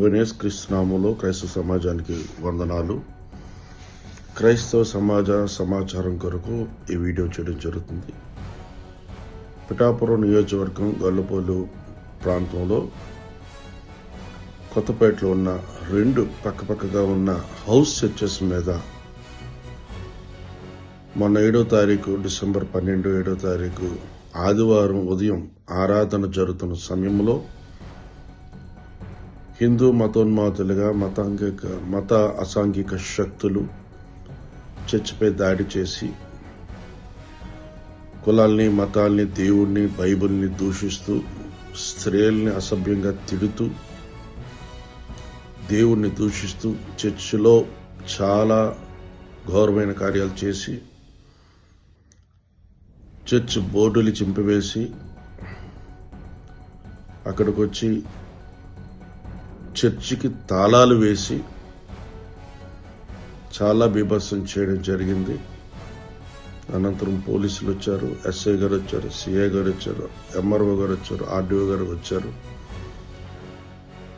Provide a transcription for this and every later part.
ప్రభునేస్ క్రీస్తునామంలో క్రైస్తవ సమాజానికి వందనాలు. క్రైస్తవ సమాజ సమాచారం కొరకు ఈ వీడియో చేయడం జరుగుతుంది. పిఠాపురం నియోజకవర్గం గొల్లపోలు ప్రాంతంలో కొత్తపేటలో ఉన్న రెండు పక్కపక్కగా ఉన్న హౌస్ చర్చెస్ మీద మొన్న ఏడో తారీఖు డిసెంబర్ పన్నెండు ఏడో తారీఖు ఆదివారం ఉదయం ఆరాధన జరుగుతున్న సమయంలో హిందూ మతోన్మాదులుగా మతాంగిక మత అసాంఘిక శక్తులు చర్చిపై దాడి చేసి కులాల్ని మతాల్ని దేవుణ్ణి బైబిల్ని దూషిస్తూ స్త్రీల్ని అసభ్యంగా తిడుతూ దేవుణ్ణి దూషిస్తూ చర్చిలో చాలా ఘోరమైన కార్యాలు చేసి చర్చ్ బోర్డులు చింపివేసి అక్కడికి వచ్చి చర్చికి తాళాలు వేసి చాలా బీభత్సం చేయడం జరిగింది. అనంతరం పోలీసులు వచ్చారు ఎస్ఐ గారు వచ్చారు సిఐ గారు వచ్చారు ఎంఆర్ఓ గారు వచ్చారు ఆర్డీఓ గారు వచ్చారు.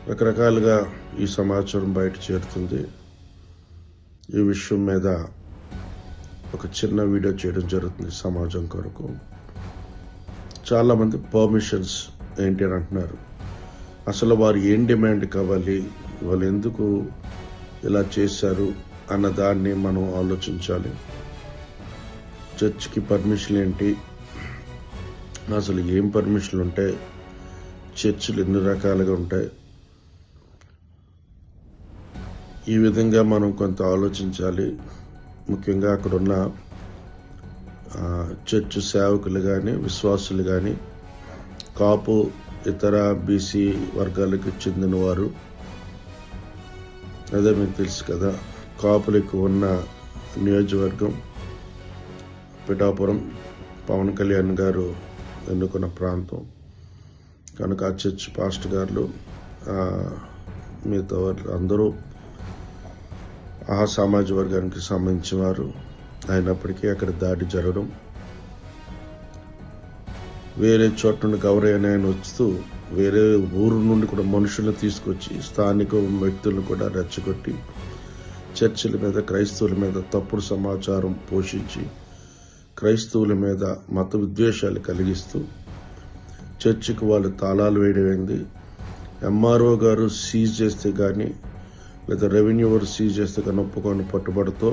రకరకాలుగా ఈ సమాచారం బయట చేరుతుంది. ఈ విషయం మీద ఒక చిన్న వీడియో చేయడం జరుగుతుంది సమాజం కొరకు. చాలామంది పర్మిషన్స్ ఏంటి అని అంటున్నారు. అసలు వారు ఏం డిమాండ్ కావాలి? వాళ్ళు ఎందుకు ఇలా చేశారు అన్న దాన్ని మనం ఆలోచించాలి. చర్చ్కి పర్మిషన్ ఏంటి? అసలు ఏం పర్మిషన్లు ఉంటాయి? చర్చిలు ఎన్ని రకాలుగా ఉంటాయి? ఈ విధంగా మనం కొంత ఆలోచించాలి. ముఖ్యంగా అక్కడున్న చర్చ్ సేవకులు కానీ విశ్వాసులు కానీ కాపు ఇతర బీసీ వర్గాలకు చెందిన వారు. అదే మీకు తెలుసు కదా కాపులకు ఉన్న నియోజకవర్గం పిఠాపురం. పవన్ కళ్యాణ్ గారు ఎన్నుకున్న ప్రాంతం. కనుక చర్చ్ పాస్ట్ గారు మిగతా అందరూ ఆ సామాజిక వర్గానికి సంబంధించిన వారు. అయినప్పటికీ అక్కడ దాడి జరగడం వేరే చోట నుండి గౌరయ్య ఆయన వస్తూ వేరే ఊరు నుండి కూడా మనుషులను తీసుకొచ్చి స్థానిక వ్యక్తులను కూడా రెచ్చగొట్టి చర్చిల మీద క్రైస్తవుల మీద తప్పుడు సమాచారం పోషించి క్రైస్తవుల మీద మత విద్వేషాలు కలిగిస్తూ చర్చికి వాళ్ళు తాళాలు వేయడమైంది ఎంఆర్ఓ గారు సీజ్ చేస్తే కానీ లేదా రెవెన్యూ వారు సీజ్ చేస్తే కానీ ఒప్పుకొని పట్టుబడితో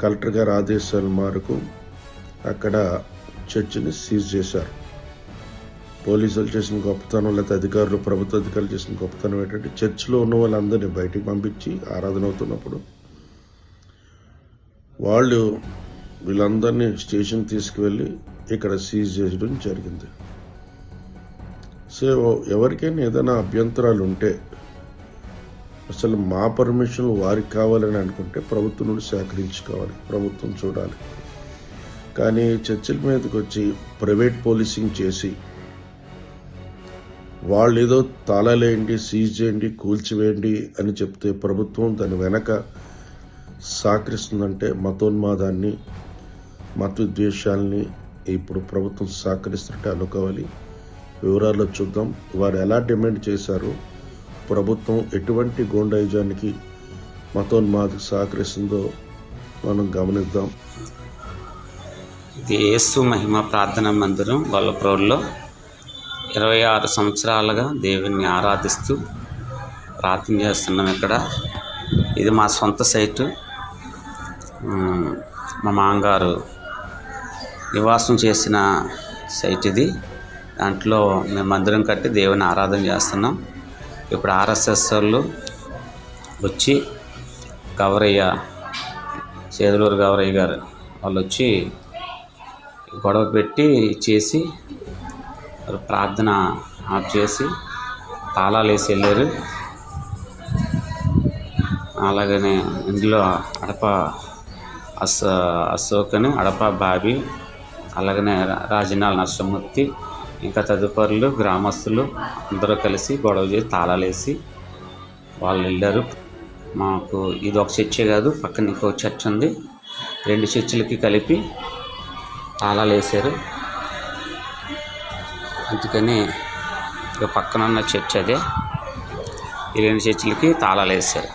కలెక్టర్ గారి ఆదేశాల మేరకు అక్కడ చర్చిని సీజ్ చేశారు. పోలీసులు చేసిన గొప్పతనం లేకపోతే అధికారులు ప్రభుత్వ అధికారులు చేసిన గొప్పతనం ఏంటంటే చర్చిలో ఉన్న వాళ్ళందరినీ బయటికి పంపించి ఆరాధన అవుతున్నప్పుడు వాళ్ళు వీళ్ళందరినీ స్టేషన్ తీసుకువెళ్ళి ఇక్కడ సీజ్ చేయడం జరిగింది. సో ఎవరికైనా ఏదైనా అభ్యంతరాలు ఉంటే అసలు మా పర్మిషన్ వారికి కావాలని అనుకుంటే ప్రభుత్వం నుండి సేకరించుకోవాలి. ప్రభుత్వం చూడాలి. కానీ చర్చిల మీదకి వచ్చి ప్రైవేట్ పోలీసింగ్ చేసి వాళ్ళు ఏదో తాళాలేయండి సీజ్ చేయండి కూల్చివేయండి అని చెప్తే ప్రభుత్వం దాని వెనక సహకరిస్తుందంటే మతోన్మాదాన్ని మత ఇప్పుడు ప్రభుత్వం సహకరిస్తుంటే అనుకోవాలి. వివరాల్లో చూద్దాం. వారు ఎలా డిమాండ్ చేశారు? ప్రభుత్వం ఎటువంటి గోండాయుజానికి మతోన్మాదకు సహకరిస్తుందో మనం గమనిద్దాం. ఇది యేసు మహిమ ప్రార్థనా మందిరం గొల్లప్రోడ్లో ఇరవై ఆరు సంవత్సరాలుగా దేవుణ్ణి ఆరాధిస్తూ ప్రార్థన చేస్తున్నాం ఇక్కడ. ఇది మా సొంత సైటు. మా మామగారు నివాసం చేసిన సైట్ ఇది. దాంట్లో మేము మందిరం కట్టి దేవుని ఆరాధన చేస్తున్నాం. ఇప్పుడు ఆర్ఎస్ఎస్ వాళ్ళు వచ్చి గౌరయ్య చేదులూరు గౌరయ్య గారు వాళ్ళు వచ్చి గొడవ పెట్టి చేసి ప్రార్థన ఆఫ్ చేసి తాళాలు వేసి వెళ్ళారు. అలాగనే ఇందులో అడప అశో అశోకని అడప బాబి అలాగనే రా- రాజనాల నరసింహమూర్తి ఇంకా తదుపరులు గ్రామస్తులు అందరూ కలిసి గొడవ చేసి తాళాలు వేసి వాళ్ళు వెళ్ళారు. మాకు ఇది ఒక చర్చే కాదు పక్కన ఇంకో చర్చ్ ఉంది. రెండు చర్చిలకి కలిపి తాళాలు వేసారు అందుకని ఇక పక్కన ఉన్న చర్చ్ అదే. ఈ రెండు చర్చిలకి తాళాలు సార్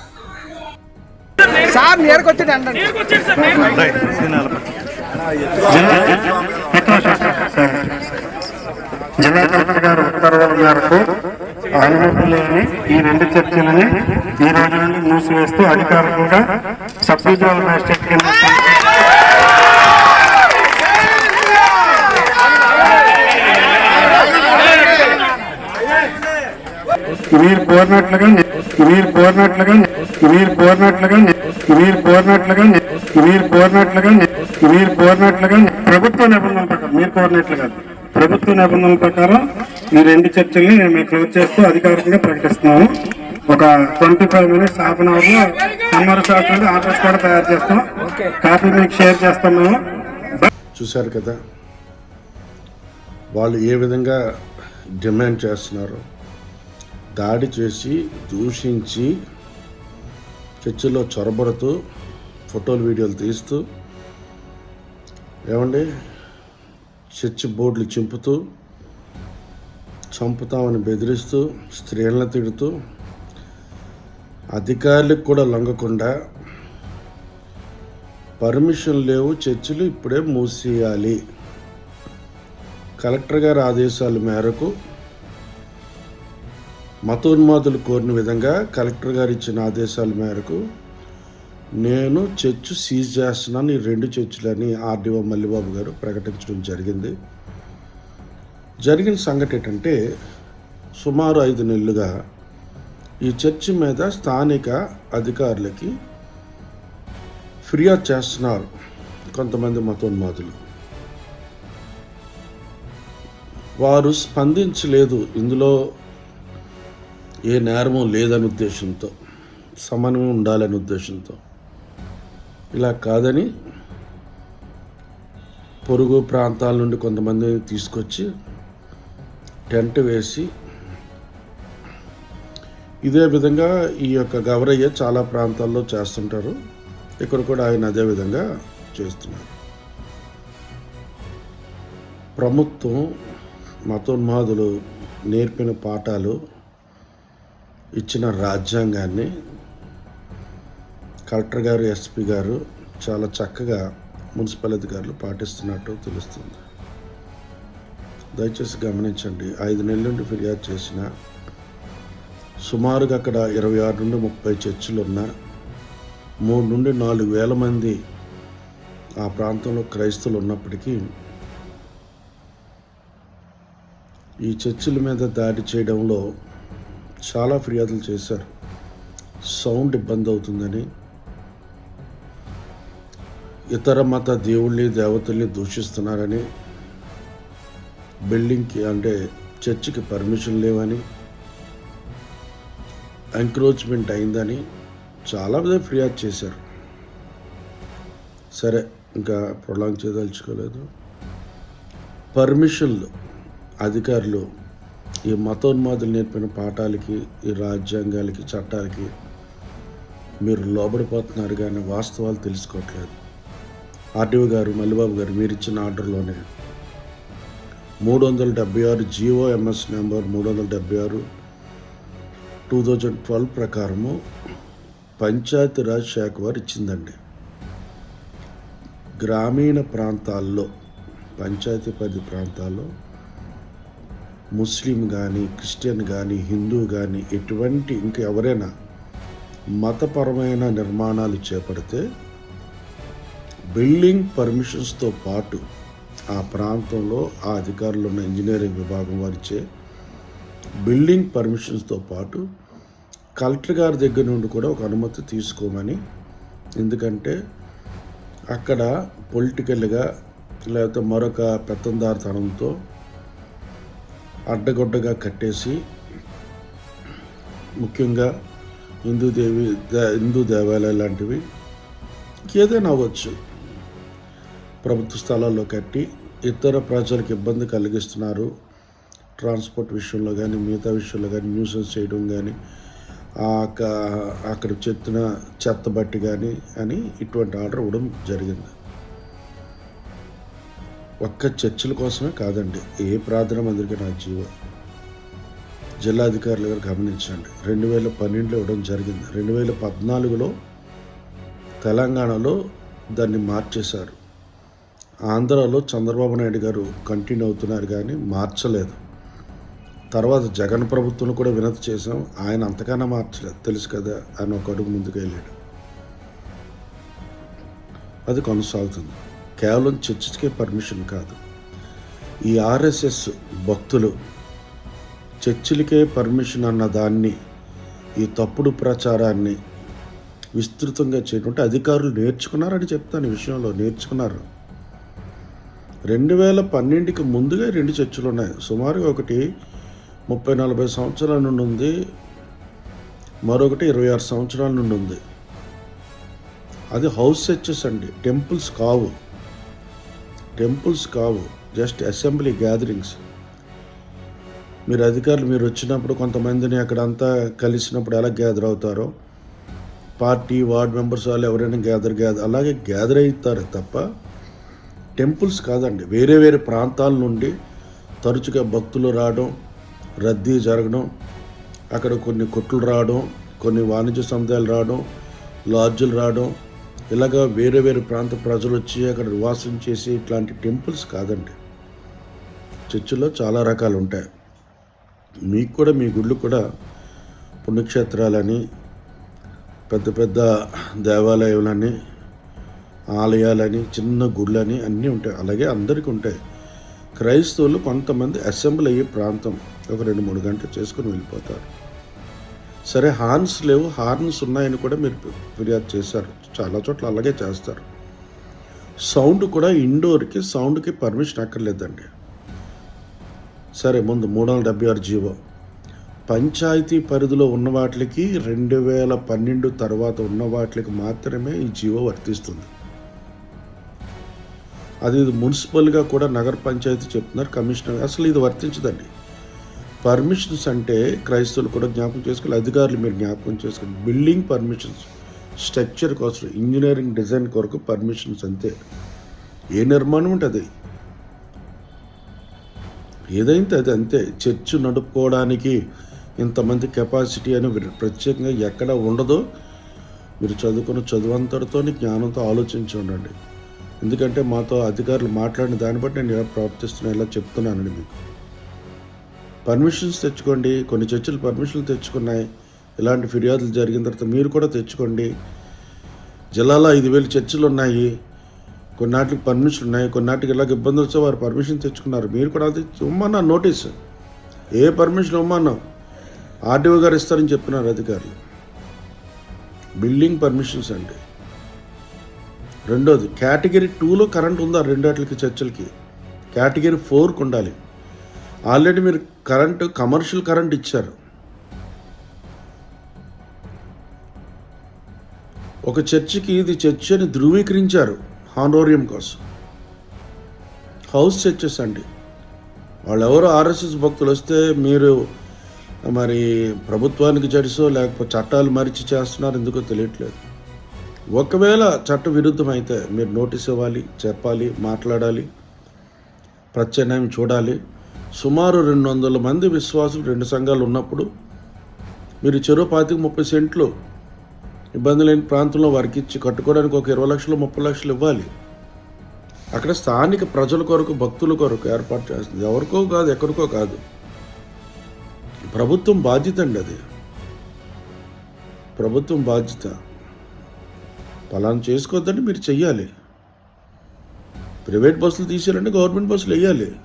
అండి జిల్లా కలెక్టర్ గారు ఉత్తర్వుల మేరకు అనుమతి లేని ఈ రెండు చర్చలని ఈ రోజు నుండి మూసివేస్తూ అధికారికంగా సబ్ డివిజనల్ మ్యాజిస్ట్రేట్ కింద మీరు కోరినట్లుగా మీరు కోరినట్లుగా మీరు కోరినట్లుగా మీరు కోరినట్లుగా మీరు కోరినట్లుగా మీరు కోరినట్లుగా ప్రభుత్వ నిబంధనల ప్రకారం మీరు కోరినట్లుగా ప్రభుత్వ నిబంధనల ప్రకారం ఈ రెండు చర్చల్ని మేము క్లోజ్ చేస్తూ అధికారికంగా ప్రకటిస్తున్నాము. ఒక twenty five minutes half an అవర్లో సమ్మర్ శాస్త్రం ఆఫీస్ కూడా తయారు చేస్తాం. కాపీ మీకు షేర్ చేస్తాం మేము. చూశారు కదా వాళ్ళు ఏ విధంగా డిమాండ్ చేస్తున్నారు దాడి చేసి దూషించి చర్చిలో చొరబడుతూ ఫోటోలు వీడియోలు తీస్తూ ఏమండి చర్చి బోర్డులు చింపుతూ చంపుతామని బెదిరిస్తూ స్త్రీలను తిడుతూ అధికారులకు కూడా లొంగకుండా పర్మిషన్ లేవు చర్చిలు ఇప్పుడే మూసేయాలి. కలెక్టర్ గారి ఆదేశాల మేరకు మతోన్మాదులు కోరిన విధంగా కలెక్టర్ గారు ఇచ్చిన ఆదేశాల మేరకు నేను చర్చ్ సీజ్ చేస్తున్నాను. ఈ రెండు చర్చిలని ఆర్డీఓ మల్లిబాబు గారు ప్రకటించడం జరిగింది. జరిగిన సంగతి ఏంటంటే సుమారు ఐదు నెలలుగా ఈ చర్చి మీద స్థానిక అధికారులకి ఫిర్యాదు చేస్తున్నారు కొంతమంది మతోన్మాదులు. వారు స్పందించలేదు. ఇందులో ఏ నేరము లేదని ఉద్దేశంతో సమన్వయం ఉండాలనే ఉద్దేశంతో. ఇలా కాదని పొరుగు ప్రాంతాల నుండి కొంతమందిని తీసుకొచ్చి టెంట్ వేసి ఇదే విధంగా ఈ యొక్క గవరయ్య చాలా ప్రాంతాల్లో చేస్తుంటారు. ఇక్కడ కూడా ఆయన అదే విధంగా చేస్తున్నారు. ప్రభుత్వం మతోన్మాదులు నేర్పిన పాఠాలు ఇచ్చిన రాజ్యాంగాన్ని కలెక్టర్ గారు ఎస్పీ గారు చాలా చక్కగా మున్సిపల్ అధికారులు పాటిస్తున్నట్టు తెలుస్తుంది. దయచేసి గమనించండి ఐదు నెలల నుండి ఫిర్యాదు చేసిన సుమారుగా అక్కడ ఇరవై ఆరు నుండి ముప్పై చర్చిలు ఉన్న మూడు నుండి నాలుగు వేల మంది ఆ ప్రాంతంలో క్రైస్తవులు ఉన్నప్పటికీ ఈ చర్చిల మీద దాడి చేయడంలో చాలా ఫిర్యాదులు చేశారు. సౌండ్ ఇబ్బంది అవుతుందని ఇతర మత దేవుళ్ళని దేవతల్ని దూషిస్తున్నారని బిల్డింగ్కి అంటే చర్చికి పర్మిషన్ లేవని ఎంక్రోచ్మెంట్ అయిందని చాలా ఫిర్యాదు చేశారు. సరే ఇంకా ప్రొలాంగ్ చేయదలుచుకోలేదు. పర్మిషన్లు అధికారులు ఈ మతోన్మాదులు నేర్పిన పాఠాలకి ఈ రాజ్యాంగాలకి చట్టాలకి మీరు లోబడిపోతున్నారు కానీ వాస్తవాలు తెలుసుకోవట్లేదు. ఆర్టీఓ గారు మల్లిబాబు గారు మీరు ఇచ్చిన ఆర్డర్లోనే మూడు వందల డెబ్బై ఆరు జియో ఎంఎస్ నెంబర్ మూడు వందల డెబ్బై ఆరు టూ థౌజండ్ ట్వెల్వ్ ప్రకారము పంచాయతీరాజ్ శాఖ వారు ఇచ్చిందండి. గ్రామీణ ప్రాంతాల్లో పంచాయతీ పరిధి ప్రాంతాల్లో ముస్లిం కానీ క్రిస్టియన్ కానీ హిందూ కానీ ఎటువంటి ఇంకా ఎవరైనా మతపరమైన నిర్మాణాలు చేపడితే బిల్డింగ్ పర్మిషన్స్తో పాటు ఆ ప్రాంతంలో ఆ అధికారులు ఉన్న ఇంజనీరింగ్ విభాగం వారిచే బిల్డింగ్ పర్మిషన్స్తో పాటు కలెక్టర్ గారి దగ్గర నుండి కూడా ఒక అనుమతి తీసుకోమని ఎందుకంటే అక్కడ పొలిటికల్గా లేకపోతే మరొక పెత్తందారితనంతో అడ్డగొడ్డగా కట్టేసి ముఖ్యంగా హిందూ దేవి హిందూ దేవాలయాలు లాంటివి ఏదైనా అవ్వచ్చు. ప్రభుత్వ స్థలాల్లో కట్టి ఇతర ప్రజలకు ఇబ్బంది కలిగిస్తున్నారు. ట్రాన్స్పోర్ట్ విషయంలో కానీ మిగతా విషయంలో కానీ న్యూసెన్స్ చేయడం కానీ అక్కడ చెత్తిన చెత్త బట్టి కానీ అని ఇటువంటి ఆర్డర్ ఇవ్వడం జరిగింది. ఒక్క చర్చల కోసమే కాదండి ఏ ప్రార్థన మందిరికి నా జీవో. జిల్లాధికారులు గారు గమనించండి రెండు వేల పన్నెండులో ఇవ్వడం జరిగింది. రెండు వేల పద్నాలుగులో తెలంగాణలో దాన్ని మార్చేశారు. ఆంధ్రాలో చంద్రబాబు నాయుడు గారు కంటిన్యూ అవుతున్నారు కానీ మార్చలేదు. తర్వాత జగన్ ప్రభుత్వం కూడా వినతి చేసాం ఆయన అంతకన్నా మార్చలేదు. తెలుసు కదా ఆయన ఒక అడుగు ముందుకు వెళ్ళాడు. అది కొనసాగుతుంది. కేవలం చర్చికే పర్మిషన్ కాదు. ఈ ఆర్ఎస్ఎస్ భక్తులు చర్చిలకే పర్మిషన్ అన్న దాన్ని ఈ తప్పుడు ప్రచారాన్ని విస్తృతంగా చేయకుంటే అధికారులు నేర్చుకున్నారని చెప్తాను ఈ విషయంలో. నేర్చుకున్నారు. రెండు వేల పన్నెండుకి ముందుగా రెండు చర్చలు ఉన్నాయి. సుమారుగా ఒకటి ముప్పై నలభై సంవత్సరాల నుండి ఉంది. మరొకటి ఇరవై ఆరు సంవత్సరాల నుండి ఉంది. అది హౌస్ చర్చెస్ అండి. టెంపుల్స్ కావు. టెంపుల్స్ కావు జస్ట్ అసెంబ్లీ గ్యాదరింగ్స్. మీరు అధికారులు మీరు వచ్చినప్పుడు కొంతమందిని అక్కడ అంతా కలిసినప్పుడు ఎలా గ్యాదర్ అవుతారో పార్టీ వార్డ్ మెంబర్స్ వాళ్ళు ఎవరైనా గ్యాదర్ గ్యాదర్ అలాగే గ్యాదర్ అవుతారు తప్ప టెంపుల్స్ కాదండి. వేరే వేరే ప్రాంతాల నుండి తరచుగా భక్తులు రావడం రద్దీ జరగడం అక్కడ కొన్ని కొట్లు రావడం కొన్ని వాణిజ్య సముదాయాలు రావడం లాడ్జులు రావడం ఇలాగా వేరే వేరే ప్రాంత ప్రజలు వచ్చి అక్కడ నివాసం చేసి ఇట్లాంటి టెంపుల్స్ కాదండి. చర్చిలో చాలా రకాలు ఉంటాయి. మీకు కూడా మీ గుళ్ళు కూడా పుణ్యక్షేత్రాలని పెద్ద పెద్ద దేవాలయాలని ఆలయాలని చిన్న గుళ్ళని అన్నీ ఉంటాయి. అలాగే అందరికీ ఉంటాయి. క్రైస్తవులు కొంతమంది అసెంబ్లీ అయ్యే ప్రాంతం. ఒక రెండు మూడు గంటలు చేసుకుని వెళ్ళిపోతారు. సరే హార్న్స్ లేవు. హార్న్స్ ఉన్నాయని కూడా మీరు ఫిర్యాదు చేశారు. చాలా చోట్ల అలాగే చేస్తారు. సౌండ్ కూడా ఇండోర్కి సౌండ్కి పర్మిషన్ అక్కర్లేదండి. సరే ముందు మూడు వందల డెబ్బై ఆరు జీవో. పంచాయతీ పరిధిలో ఉన్న వాటికి రెండు వేల పన్నెండు తర్వాత ఉన్న వాటికి మాత్రమే ఈ జీవో వర్తిస్తుంది. అది ఇది మున్సిపల్గా కూడా నగర పంచాయతీ చెప్తున్నారు కమిషనర్ అసలు ఇది వర్తించదండి. పర్మిషన్స్ అంటే క్రైస్తవులు కూడా జ్ఞాపకం చేసుకోవాలి అధికారులు మీరు జ్ఞాపకం చేసుకోండి. Building permissions. స్ట్రక్చర్ కోసం ఇంజనీరింగ్ డిజైన్ కొరకు పర్మిషన్స్ అంతే. ఏ నిర్మాణం ఉంటుంది ఏదైతే అది అంతే చర్చ్ నడుపుకోవడానికి ఇంతమంది కెపాసిటీ అని ప్రత్యేకంగా ఎక్కడ ఉండదో. మీరు చదువుకున్న చదువంతటితో జ్ఞానంతో ఆలోచించి ఉండండి. ఎందుకంటే మాతో అధికారులు మాట్లాడిన దాన్ని బట్టి నేను ఎలా ప్రవర్తిస్తున్నా ఇలా చెప్తున్నానండి మీకు. పర్మిషన్స్ తెచ్చుకోండి. కొన్ని చర్చలు పర్మిషన్లు తెచ్చుకున్నాయి. ఇలాంటి ఫిర్యాదులు జరిగిన తర్వాత మీరు కూడా తెచ్చుకోండి. జిల్లాలో ఐదు వేలు చర్చలు ఉన్నాయి. కొన్నాటికి పర్మిషన్ ఉన్నాయి. కొన్నాటికి ఇలాగ ఇబ్బందులు వస్తే వారు పర్మిషన్ తెచ్చుకున్నారు. మీరు కూడా అది ఇమ్మన్నా నోటీస్. ఏ పర్మిషన్ ఉమ్మన్నా ఆర్డీఓ గారు ఇస్తారని చెప్తున్నారు అధికారులు. బిల్డింగ్ పర్మిషన్స్ అండి రెండోది కేటగిరీ టూలో కరెంట్ ఉందా రెండాటికి చర్చలకి? కేటగిరీ ఫోర్కి ఉండాలి. ఆల్రెడీ మీరు కరెంటు కమర్షియల్ కరెంట్ ఇచ్చారు. ఒక చర్చికి ఇది చర్చి అని ధృవీకరించారు హానోరియం కోసం. హౌస్ చర్చెస్ అండి. వాళ్ళు ఎవరు ఆర్ఎస్ఎస్ భక్తులు వస్తే మీరు మరి ప్రభుత్వానికి చర్చో లేకపోతే చట్టాలు మరిచి చేస్తున్నారు ఎందుకో తెలియట్లేదు. ఒకవేళ చట్ట విరుద్ధం అయితే మీరు నోటీస్ ఇవ్వాలి చెప్పాలి మాట్లాడాలి ప్రత్యామ్నాయం చూడాలి. సుమారు రెండు వందల మంది విశ్వాసులు రెండు సంఘాలు ఉన్నప్పుడు మీరు చెరువు పాతికి ముప్పై సెంట్లు ఇబ్బంది లేని ప్రాంతంలో వారికి ఇచ్చి కట్టుకోవడానికి ఒక ఇరవై లక్షలు ముప్పై లక్షలు ఇవ్వాలి. అక్కడ స్థానిక ప్రజల కొరకు భక్తుల కొరకు ఏర్పాటు చేస్తుంది. ఎవరికో కాదు ఎక్కడికో కాదు. ప్రభుత్వం బాధ్యత అండి అది. ప్రభుత్వం బాధ్యత. పలానా చేసుకోవద్దంటే మీరు చెయ్యాలి. ప్రైవేట్ బస్సులు తీసేయాలంటే గవర్నమెంట్ బస్సులు వేయాలి.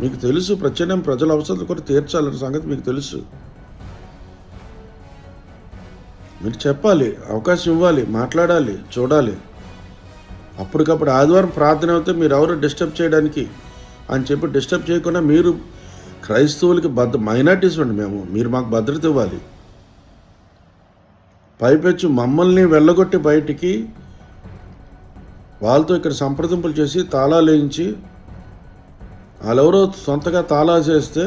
మీకు తెలుసు ప్రత్యామ్నాయం ప్రజల అవసరాలు కూడా తీర్చాలన్న సంగతి మీకు తెలుసు. మీరు చెప్పాలి అవకాశం ఇవ్వాలి మాట్లాడాలి చూడాలి. అప్పటికప్పుడు ఆదివారం ప్రార్థన అయితే మీరు ఎవరు డిస్టర్బ్ చేయడానికి అని చెప్పి డిస్టర్బ్ చేయకుండా మీరు క్రైస్తవులకి భద్ర మైనార్టీస్ అండి మేము మీరు మాకు భద్రత ఇవ్వాలి. పైపెచ్చు మమ్మల్ని వెళ్ళగొట్టి బయటికి వాళ్ళతో ఇక్కడ సంప్రదింపులు చేసి తాళాలు వేయించి వాళ్ళెవరో సొంతగా తాళాలు చేస్తే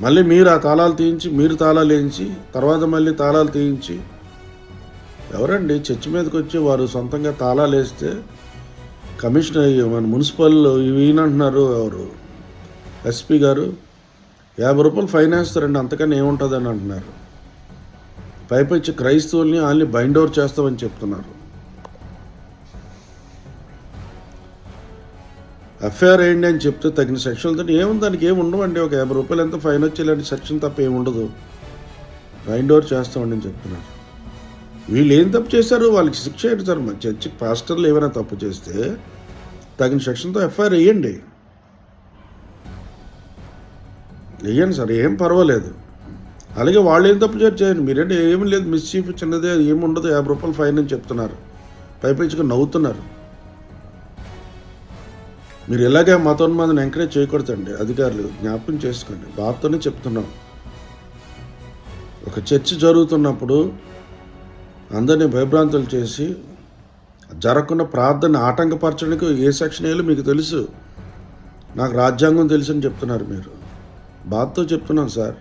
మళ్ళీ మీరు ఆ తాళాలు తీయించి మీరు తాళాలు వేయించి తర్వాత మళ్ళీ తాళాలు తీయించి ఎవరండి? చర్చి మీదకి వచ్చి వారు సొంతంగా తాళాలు వేస్తే కమిషనర్ మన మున్సిపల్ ఈయనంటున్నారు ఎవరు? ఎస్పీ గారు యాభై రూపాయలు ఫైన్ వేస్తారండి అంతకన్నా ఏముంటుందని అంటున్నారు. పైపచ్చి క్రైస్తవుల్ని వాళ్ళని బైండ్ ఓవర్ చేస్తామని చెప్తున్నారు. ఎఫ్ఐఆర్ వేయండి అని చెప్తే తగిన సెక్షన్లతో ఏముంది? దానికి ఏమి ఉండవండి. ఒక యాభై రూపాయలు ఎంత ఫైన్ వచ్చి సెక్షన్ తప్ప ఏమి ఉండదు. బైండ్ ఓవర్ చేస్తామండి అని చెప్తున్నారు. వీళ్ళు ఏం తప్పు చేశారు? వాళ్ళకి శిక్ష ఏంటి సార్? మా చర్చి పాస్టర్లు ఏమైనా తప్పు చేస్తే తగిన సెక్షన్తో ఎఫ్ఐఆర్ వేయండి. వేయండి సార్ ఏం పర్వాలేదు. అలాగే వాళ్ళు ఏం తప్పు చేయండి. మీరేంటి ఏమి లేదు. మిస్చీఫ్ చిన్నదే ఏమి ఉండదు. యాభై రూపాయలు ఫైన్ అని చెప్తున్నారు. పైపించుకొని నవ్వుతున్నారు. మీరు ఇలాగే మతోన్మాదని ఎంకరేజ్ చేయకూడదండి. అధికారులు జ్ఞాపకం చేసుకోండి. బాధతోనే చెప్తున్నాం. ఒక చర్చ జరుగుతున్నప్పుడు అందరినీ భయభ్రాంతులు చేసి జరగకుండా ప్రార్థన ఆటంకపరచడానికి ఏ సెక్షన్ వేయాలో మీకు తెలుసు. నాకు రాజ్యాంగం తెలుసని చెప్తున్నారు మీరు. బాధతో చెప్తున్నాను సార్.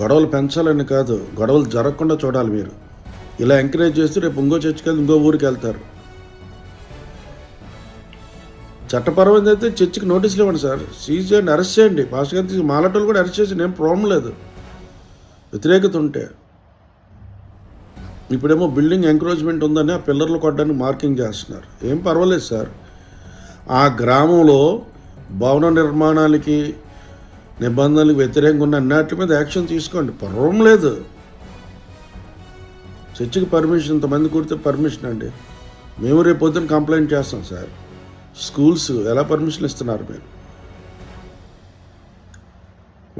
గొడవలు పెంచాలని కాదు గొడవలు జరగకుండా చూడాలి మీరు. ఇలా ఎంకరేజ్ చేస్తే రేపు ఇంకో చర్చికి వెళ్తే ఇంకో ఊరికి వెళ్తారు. చట్టపరమైనది అయితే చర్చికి నోటీసులు ఇవ్వండి సార్. సీజ్ చేయండి అరెస్ట్ చేయండి. భాస్కర్ గారు తీసి కూడా అరెస్ట్ చేసి ఏం ప్రాబ్లం లేదు. వ్యతిరేకత ఉంటే. ఇప్పుడేమో బిల్డింగ్ ఎంక్రోచ్మెంట్ ఉందని ఆ పిల్లర్లు కొట్టడానికి మార్కింగ్ చేస్తున్నారు. ఏం పర్వాలేదు సార్. ఆ గ్రామంలో భవన నిర్మాణాలకి నిబంధనలకు వ్యతిరేకంగా ఉన్న అన్నిటి మీద యాక్షన్ తీసుకోండి. పర్వం లేదు. చర్చికి పర్మిషన్ ఇంతమంది కూడితే పర్మిషన్ అండి. మేము రేపు పొద్దున కంప్లైంట్ చేస్తాం సార్. స్కూల్స్ ఎలా పర్మిషన్ ఇస్తున్నారు మీరు?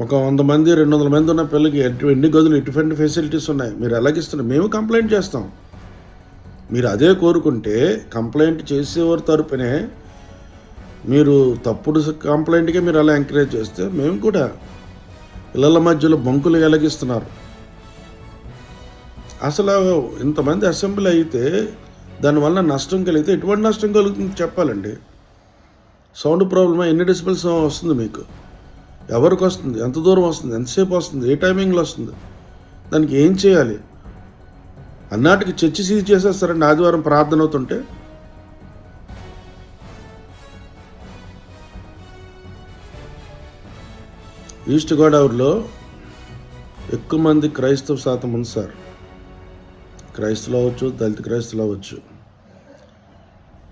ఒక వంద మంది రెండు వందల మంది ఉన్న పిల్లలకి ఎన్ని గదులు ఎటువంటి ఫెసిలిటీస్ ఉన్నాయి? మీరు ఎలాగిస్తున్నారు మేము కంప్లైంట్ చేస్తాం. మీరు అదే కోరుకుంటే కంప్లైంట్ చేసేవారి తరపునే మీరు తప్పుడు కంప్లైంట్కే మీరు అలా ఎంకరేజ్ చేస్తే మేము కూడా పిల్లల మధ్యలో బంకులు ఎలగిస్తున్నారు అసలు ఇంతమంది అసెంబ్లీ అయితే దానివల్ల నష్టం కలిగితే ఎటువంటి నష్టం కలుగుతుంది చెప్పాలండి? సౌండ్ ప్రాబ్లమా? ఎన్ని డిసిబల్స్ వస్తుంది మీకు? ఎవరికి వస్తుంది? ఎంత దూరం వస్తుంది? ఎంతసేపు వస్తుంది? ఏ టైమింగ్లో వస్తుంది? దానికి ఏం చేయాలి? అన్నాటికి చర్చి సీజ్ చేసేస్తారండి ఆదివారం ప్రార్థన అవుతుంటే. ఈస్ట్ గోదావరిలో ఎక్కువ మంది క్రైస్తవ శాతం ఉంది సార్. క్రైస్తవులు అవ్వచ్చు దళిత క్రైస్తవులు అవ్వచ్చు.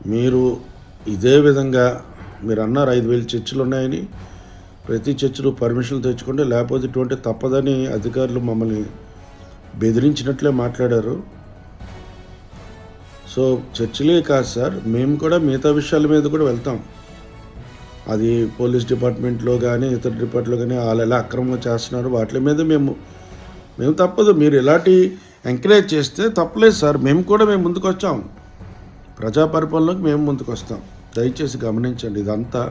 మీరు ఇదే విధంగా మీరు అన్నారు ఐదు వేలు చర్చలు ఉన్నాయని. ప్రతి చర్చలు పర్మిషన్లు తెచ్చుకుంటే లేకపోతే ఇటువంటి తప్పదని అధికారులు మమ్మల్ని బెదిరించినట్లే మాట్లాడారు. సో చర్చిలే కాదు సార్ మేము కూడా మిగతా విషయాల మీద కూడా వెళ్తాం. అది పోలీస్ డిపార్ట్మెంట్లో కానీ ఇతర డిపార్ట్లో కానీ వాళ్ళు ఎలా అక్రమంగా చేస్తున్నారు వాటి మీద మేము మేము తప్పదు. మీరు ఇలాంటి ఎంకరేజ్ చేస్తే తప్పలేదు సార్. మేము కూడా మేము ముందుకు వచ్చాం. ప్రజా పరిపాలనకు మేము ముందుకు వస్తాం. దయచేసి గమనించండి ఇదంతా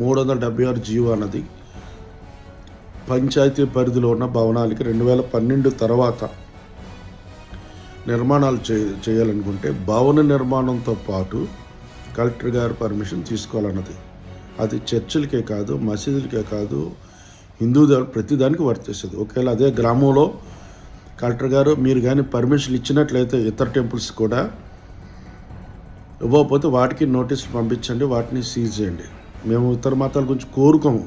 మూడు వందల డెబ్బై ఆరు జీవో అన్నది. పంచాయతీ పరిధిలో ఉన్న భవనాలకి రెండు వేల పన్నెండు తర్వాత నిర్మాణాలు చే చేయాలనుకుంటే భవన నిర్మాణంతో పాటు కలెక్టర్ గారు పర్మిషన్ తీసుకోవాలన్నది. అది చర్చిలకే కాదు మసీదులకే కాదు హిందూ దేవ ప్రతిదానికి వర్తిస్తుంది ఒకవేళ అదే గ్రామంలో కలెక్టర్ గారు మీరు కానీ పర్మిషన్ ఇచ్చినట్లయితే ఇతర టెంపుల్స్ కూడా ఇవ్వకపోతే వాటికి నోటీసులు పంపించండి వాటిని సీజ్ చేయండి. మేము ఇతర మతాల గురించి కోరుకోము.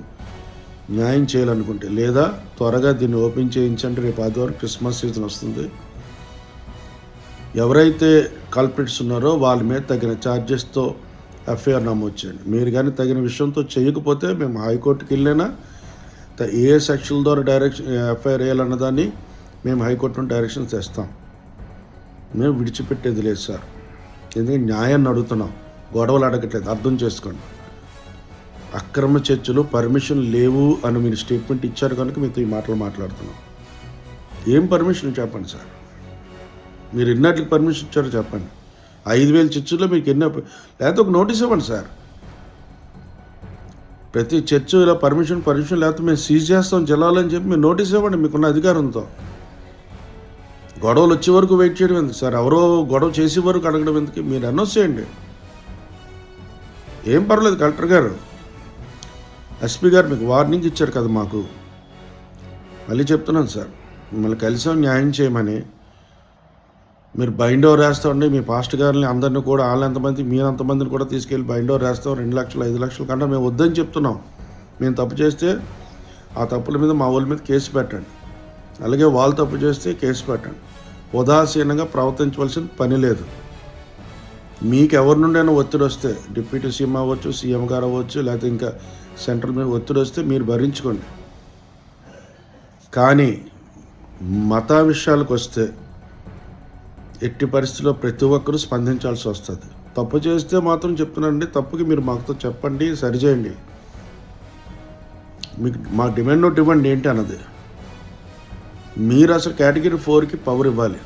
న్యాయం చేయాలనుకుంటే లేదా త్వరగా దీన్ని ఓపెన్ చేయించండి. రేపు ఆదివారం క్రిస్మస్ సీజన్ వస్తుంది. ఎవరైతే కల్పిట్స్ ఉన్నారో వాళ్ళ మీద తగిన ఛార్జెస్తో ఎఫ్ఐఆర్ నమోదు చేయండి. మీరు కానీ తగిన విషయంతో చేయకపోతే మేము హైకోర్టుకి వెళ్ళినా ఏ సెక్షన్ల ద్వారా డైరెక్షన్ ఎఫ్ఐఆర్ వేయాలన్న దాన్ని మేము హైకోర్టు నుండి డైరెక్షన్స్ తెస్తాం. మేము విడిచిపెట్టేది లేదు సార్. ఎందుకంటే న్యాయాన్ని అడుగుతున్నాం. గొడవలు అడగట్లేదు. అర్థం చేసుకోండి. అక్రమ చర్చలు పర్మిషన్ లేవు అని మీరు స్టేట్మెంట్ ఇచ్చారు కనుక మీతో ఈ మాటలు మాట్లాడుతున్నాం. ఏం పర్మిషన్ చెప్పండి సార్? మీరు ఎన్నట్లకి పర్మిషన్ ఇచ్చారో చెప్పండి. ఐదు వేల చర్చిల్లో మీకు ఎన్నో లేకపోతే ఒక నోటీస్ ఇవ్వండి సార్. ప్రతి చర్చ్ ఇలా పర్మిషన్ పర్మిషన్ లేకపోతే మేము సీజ్ చేస్తాం జిల్లాలని చెప్పి మీరు నోటీస్ ఇవ్వండి. మీకున్న అధికారంతో. గొడవలు వచ్చే వరకు వెయిట్ చేయడం ఎందుకు? సార్ ఎవరో గొడవ చేసే వరకు అడగడం ఎందుకు? మీరు అనౌన్స్ చేయండి. ఏం పర్వాలేదు కలెక్టర్ గారు. ఎస్పీ గారు మీకు వార్నింగ్ ఇచ్చారు కదా మాకు. మళ్ళీ చెప్తున్నాను సార్ మిమ్మల్ని కలిసాం న్యాయం చేయమని. మీరు బైండ్ ఓవర్ వేస్తామండి మీ పాస్ట్ గారిని అందరినీ కూడా వాళ్ళు ఎంతమంది మీరు అంతమందిని కూడా తీసుకెళ్ళి బైండ్ ఓవర్ వేస్తాం రెండు లక్షలు ఐదు లక్షల కంటే మేము వద్దని చెప్తున్నాం. మేము తప్పు చేస్తే ఆ తప్పుల మీద మా వాళ్ళ మీద కేసు పెట్టండి. అలాగే వాళ్ళు తప్పు చేస్తే కేసు పెట్టండి. ఉదాసీనంగా ప్రవర్తించవలసిన పని లేదు. మీకు ఎవరి నుండైనా ఒత్తిడి వస్తే డిప్యూటీ సీఎం అవ్వచ్చు సీఎం గారు అవ్వచ్చు లేకపోతే ఇంకా సెంట్రల్ మీద ఒత్తిడి వస్తే మీరు భరించుకోండి. కానీ మత విషయాలకు వస్తే ఎట్టి పరిస్థితుల్లో ప్రతి ఒక్కరూ స్పందించాల్సి వస్తుంది. తప్పు చేస్తే మాత్రం చెప్తున్నానండి. తప్పుకి మీరు మాకుతో చెప్పండి సరిచేయండి. మీకు మా డిమాండ్ డిమాండ్ ఏంటి అన్నది. మీరు అసలు కేటగిరీ ఫోర్కి పవర్ ఇవ్వాలి.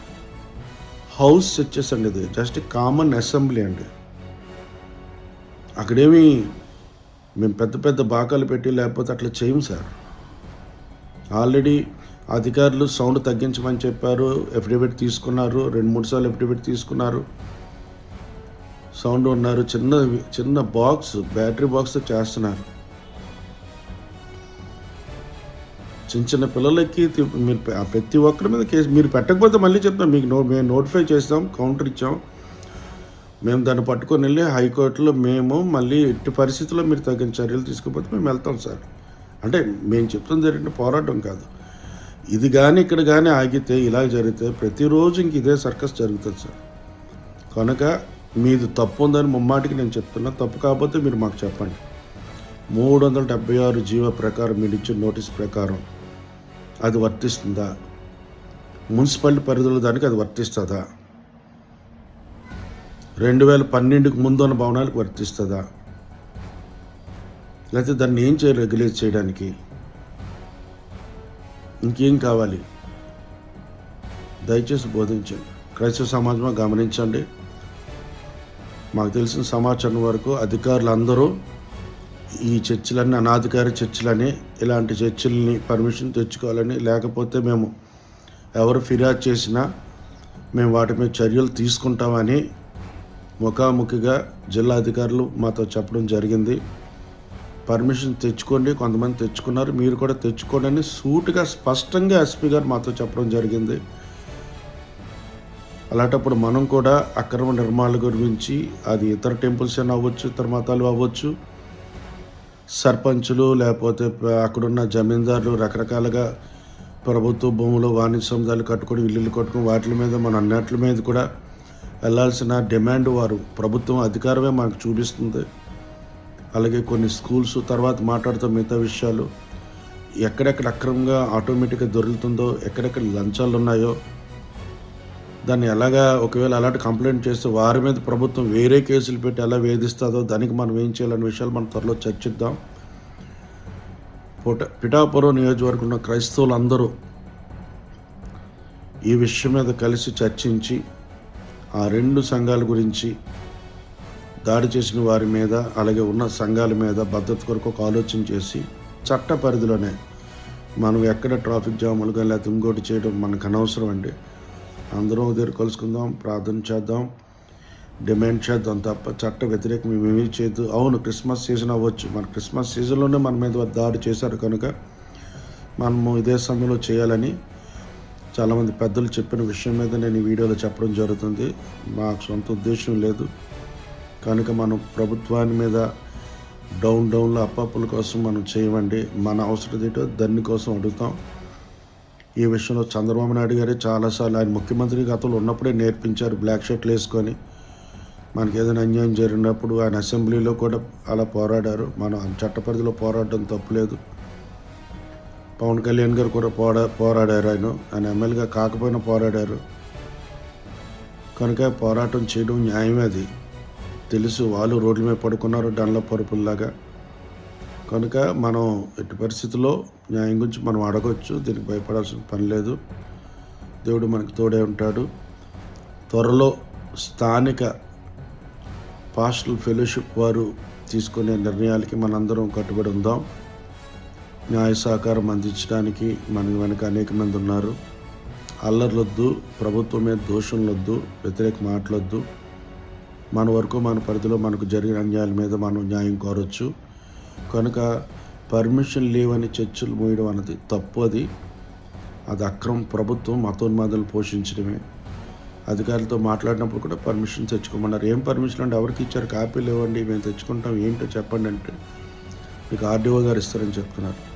హౌస్ చర్చెస్ అండి ఇది జస్ట్ కామన్ అసెంబ్లీ అండి. అక్కడేమి మేము పెద్ద పెద్ద బాకాలు పెట్టి లేకపోతే అట్లా చేయం సార్. ఆల్రెడీ అధికారులు సౌండ్ తగ్గించమని చెప్పారు ఎఫిడవిట్ తీసుకున్నారు రెండు మూడు సార్లు ఎఫిడవిట్ తీసుకున్నారు. సౌండ్ ఉన్నారు చిన్న చిన్న బాక్స్ బ్యాటరీ బాక్స్ చేస్తున్నారు. చిన్న చిన్న పిల్లలకి మీరు ప్రతి ఒక్కరి మీద కేసు మీరు పెట్టకపోతే మళ్ళీ చెప్తాం మీకు నో మేము నోటిఫై చేస్తాం కౌంటర్ ఇచ్చాం. మేము దాన్ని పట్టుకొని వెళ్ళి హైకోర్టులో మేము మళ్ళీ ఎట్టి పరిస్థితుల్లో మీరు తగిన చర్యలు తీసుకోకపోతే మేము వెళ్తాం సార్. అంటే మేము చెప్తుంది జరిగిన పోరాటం కాదు. ఇది కానీ ఇక్కడ కానీ ఆగితే ఇలా జరిగితే ప్రతిరోజు ఇంక ఇదే సర్కస్ జరుగుతుంది సార్. కనుక మీది తప్పు ఉందని ముమ్మాటికి నేను చెప్తున్నా. తప్పు కాకపోతే మీరు మాకు చెప్పండి. మూడు వందల డెబ్బై ఆరు జీవో ప్రకారం మీరు ఇచ్చిన నోటీస్ ప్రకారం అది వర్తిస్తుందా? మున్సిపాలిటీ పరిధిలో దానికి అది వర్తిస్తుందా? రెండు వేల పన్నెండుకు ముందు ఉన్న భవనాలకు వర్తిస్తుందా? లేకపోతే దాన్ని ఏం చేయాలి రెగ్యులేట్ చేయడానికి? ఇంకేం కావాలి? దయచేసి బోధించండి. క్రైస్తవ సమాజంలో గమనించండి. మాకు తెలిసిన సమాచారం వరకు అధికారులు అందరూ ఈ చర్చిలన్నీ అనాధికార చర్చిలని ఇలాంటి చర్చిలని పర్మిషన్ తెచ్చుకోవాలని లేకపోతే మేము ఎవరు ఫిర్యాదు చేసినా మేము వాటి మీద చర్యలు తీసుకుంటామని ముఖాముఖిగా జిల్లా అధికారులు మాతో చెప్పడం జరిగింది. పర్మిషన్ తెచ్చుకోండి కొంతమంది తెచ్చుకున్నారు మీరు కూడా తెచ్చుకోండి అని సూటుగా స్పష్టంగా ఎస్పీ గారు మాతో చెప్పడం జరిగింది. అలాంటప్పుడు మనం కూడా అక్రమ నిర్మాణాల గురించి అది ఇతర టెంపుల్స్ అయినా అవ్వచ్చు ఇతర మతాలు అవ్వచ్చు సర్పంచులు లేకపోతే అక్కడున్న జమీందారులు రకరకాలుగా ప్రభుత్వ భూములు వాణిజ్య సముదాయాలు కట్టుకొని ఇల్లులు కట్టుకొని వాటి మీద మన అన్నిటి మీద కూడా వెళ్ళాల్సిన డిమాండ్ వారు. ప్రభుత్వం అధికారమే మనకు చూపిస్తుంది. అలాగే కొన్ని స్కూల్స్ తర్వాత మాట్లాడుతూ మిగతా విషయాలు. ఎక్కడెక్కడ అక్రమంగా ఆటోమేటిక్గా దొరుకుతుందో ఎక్కడెక్కడ లంచాలు ఉన్నాయో దాన్ని ఎలాగా ఒకవేళ అలాంటి కంప్లైంట్ చేస్తే వారి మీద ప్రభుత్వం వేరే కేసులు పెట్టి ఎలా వేధిస్తుందో దానికి మనం ఏం చేయాలనే విషయాలు మనం త్వరలో చర్చిద్దాం. పుట పిఠాపురం నియోజకవర్గం ఉన్న క్రైస్తవులందరూ ఈ విషయం మీద కలిసి చర్చించి ఆ రెండు సంఘాల గురించి దాడి చేసిన వారి మీద అలాగే ఉన్న సంఘాల మీద భద్రత కొరకు ఒక ఆలోచన చేసి చట్ట పరిధిలోనే మనం ఎక్కడ ట్రాఫిక్ జాములు కానీ లేకపోతే ఇంకోటి చేయడం మనకు అనవసరం అండి. అందరం దగ్గర కలుసుకుందాం ప్రార్థన చేద్దాం డిమాండ్ చేద్దాం తప్ప చట్ట వ్యతిరేకం మేమేమీ చేయదు అవును క్రిస్మస్ సీజన్ అవ్వచ్చు. మన క్రిస్మస్ సీజన్లోనే మన మీద దాడి చేశారు కనుక మనము ఇదే సమయంలో చేయాలని చాలామంది పెద్దలు చెప్పిన విషయం మీద నేను ఈ వీడియోలో చెప్పడం జరుగుతుంది. మాకు సొంత ఉద్దేశం లేదు. కనుక మనం ప్రభుత్వాన్ని మీద డౌన్ డౌన్లో అప్పప్పుల కోసం మనం చేయమండి. మన అవసరం ఏంటో దాని కోసం అడుగుతాం. ఈ విషయంలో చంద్రబాబు నాయుడు గారే చాలాసార్లు ఆయన ముఖ్యమంత్రి గతంలో ఉన్నప్పుడే నేర్పించారు బ్లాక్ షర్ట్లు వేసుకొని. మనకి ఏదైనా అన్యాయం జరిగినప్పుడు ఆయన అసెంబ్లీలో కూడా అలా పోరాడారు. మనం చట్ట పరిధిలో పోరాడడం తప్పులేదు. పవన్ కళ్యాణ్ గారు కూడా పోరా పోరాడారు ఆయన. ఆయన ఎమ్మెల్యేగా కాకపోయినా పోరాడారు. కనుక పోరాటం చేయడం న్యాయమే అది. తెలుసు వాళ్ళు రోడ్ల మీద పడుకున్నారు డన్ల పరుపుల్లాగా. కనుక మనం ఎట్టి పరిస్థితుల్లో న్యాయం గురించి మనం అడగవచ్చు దీనికి భయపడాల్సిన పని లేదు. దేవుడు మనకు తోడే ఉంటాడు. త్వరలో స్థానిక పాస్టల్ ఫెలోషిప్ వారు తీసుకునే నిర్ణయాలకి మనందరం కట్టుబడి ఉందాం. న్యాయ సహకారం అందించడానికి మన వెనక అనేక మంది ఉన్నారు. అల్లర్లొద్దు ప్రభుత్వం మీద దోషంలొద్దు వ్యతిరేక మాటలొద్దు. మన వరకు మన పరిధిలో మనకు జరిగిన అన్యాయాల మీద మనం న్యాయం కోరొచ్చు. కనుక పర్మిషన్ లేవని చర్చలు మోయడం అన్నది తప్పు అది. అది అక్రమం ప్రభుత్వం మతోన్మాదాలు పోషించడమే. అధికారులతో మాట్లాడినప్పుడు కూడా పర్మిషన్ తెచ్చుకోమన్నారు. ఏం పర్మిషన్ అంటే ఎవరికి ఇచ్చారు? కాపీలు ఇవ్వండి మేము తెచ్చుకుంటాం. ఏంటో చెప్పండి అంటే మీకు ఆర్డీఓ గారు ఇస్తారని చెప్తున్నారు.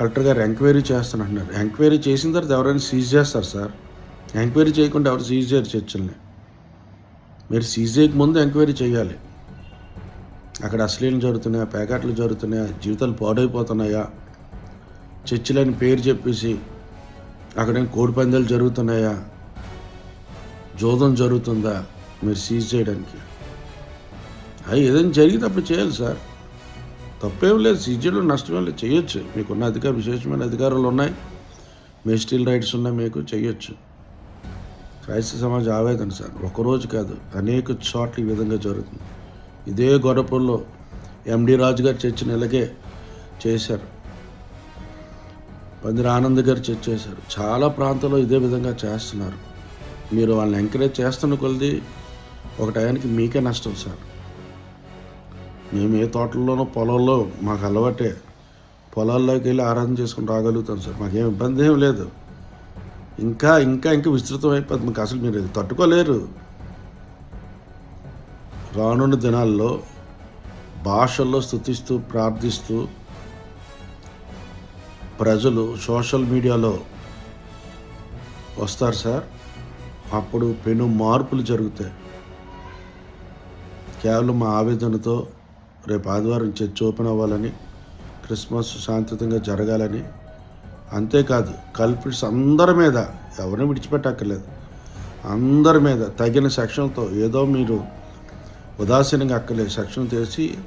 కలెక్టర్ గారు ఎంక్వైరీ చేస్తానంటున్నారు ఎంక్వైరీ చేసిన తర్వాత ఎవరైనా సీజ్ చేస్తారు సార్. ఎంక్వైరీ చేయకుండా ఎవరు సీజ్ చేయరు చర్చల్ని. మీరు సీజ్ చేయక ముందు ఎంక్వైరీ చేయాలి. అక్కడ అశ్లీలం జరుగుతున్నాయా ప్యాకెట్లు జరుగుతున్నాయా జీవితాలు పాడైపోతున్నాయా? చర్చిలని పేరు చెప్పేసి అక్కడేం కోడి పందాలు జరుగుతున్నాయా? జోదం జరుగుతుందా? మీరు సీజ్ చేయడానికి. అవి ఏదైనా జరిగితే అప్పుడు చేయాలి సార్. తప్పేం లేదు సీజీలో నష్టమేం లేదు చేయొచ్చు. మీకున్న అధికార విశేషమైన అధికారాలు ఉన్నాయి. మీ స్టీల్ రైట్స్ ఉన్నాయి మీకు చేయొచ్చు. క్రైస్తవ సమాజ ఆవేదన సార్ ఒకరోజు కాదు అనేక చోట్ల ఈ విధంగా జరుగుతుంది. ఇదే గొడవపూర్లో ఎండి రాజు గారు చర్చను ఇలాగే చేశారు. పందిరి ఆనంద్ గారు చర్చ చేశారు. చాలా ప్రాంతాల్లో ఇదే విధంగా చేస్తున్నారు. మీరు వాళ్ళని ఎంకరేజ్ చేస్తున్న కొలది ఒక టయానికి మీకే నష్టం సార్. మేము ఏ తోటల్లోనో పొలంలో మాకు అలవాటే. పొలాల్లోకి వెళ్ళి ఆరాధన చేసుకుని రాగలుగుతాం సార్. మాకేం ఇబ్బంది ఏం లేదు. ఇంకా ఇంకా ఇంకా విస్తృతం అయిపోతుంది మాకు అసలు మీరు తట్టుకోలేరు. రానున్న దినాల్లో భాషల్లో స్థుతిస్తూ ప్రార్థిస్తూ ప్రజలు సోషల్ మీడియాలో వస్తారు సార్. అప్పుడు పెను మార్పులు జరుగుతాయి. కేవలం మా ఆవేదనతో రేపు ఆదివారం చర్చ్ ఓపెన్ అవ్వాలని క్రిస్మస్ శాంతియుతంగా జరగాలని అంతేకాదు కల్పిట్స్ అందరి మీద ఎవరిని విడిచిపెట్టక్కర్లేదు. అందరి మీద తగిన సెక్షన్తో ఏదో మీరు ఉదాసీనంగా అక్కర్లేదు. సెక్షన్ తీసి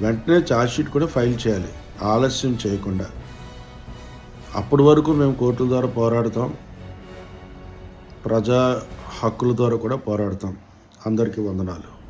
వెంటనే ఛార్జ్షీట్ కూడా ఫైల్ చేయాలి. ఆలస్యం చేయకుండా. అప్పటి వరకు మేము కోర్టుల ద్వారా పోరాడతాం. ప్రజా హక్కుల ద్వారా కూడా పోరాడతాం. అందరికీ వందనాలు.